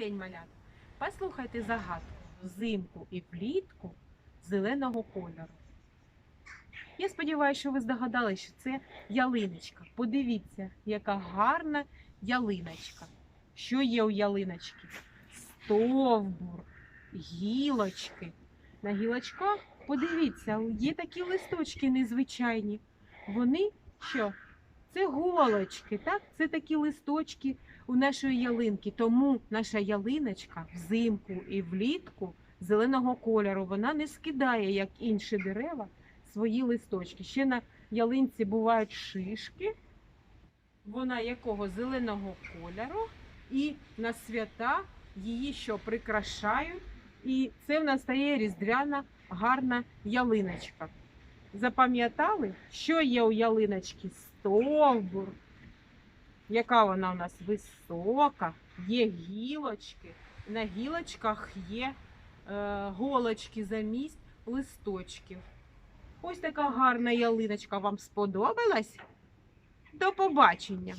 день, малят. Послухайте загадку. Взимку і влітку зеленого кольору. Я сподіваюся, що ви здогадалися, що це ялиночка. Подивіться, яка гарна ялиночка. Що є у ялиночки? Стовбур, гілочки. На гілочках, подивіться, є такі листочки незвичайні. Вони що? Це голочки, так? Це такі листочки у нашої ялинки. Тому наша ялиночка взимку і влітку зеленого кольору вона не скидає, як інші дерева, свої листочки. Ще на ялинці бувають шишки. Вона якого зеленого кольору, і на свята її що прикрашають. І це в нас стає різдвяна гарна ялиночка. Запам'ятали, що є у ялиночки? Стовбур. Яка вона у нас висока, є гілочки. На гілочках є е, голочки замість листочків. Ось така гарна ялиночка. Вам сподобалась? До побачення!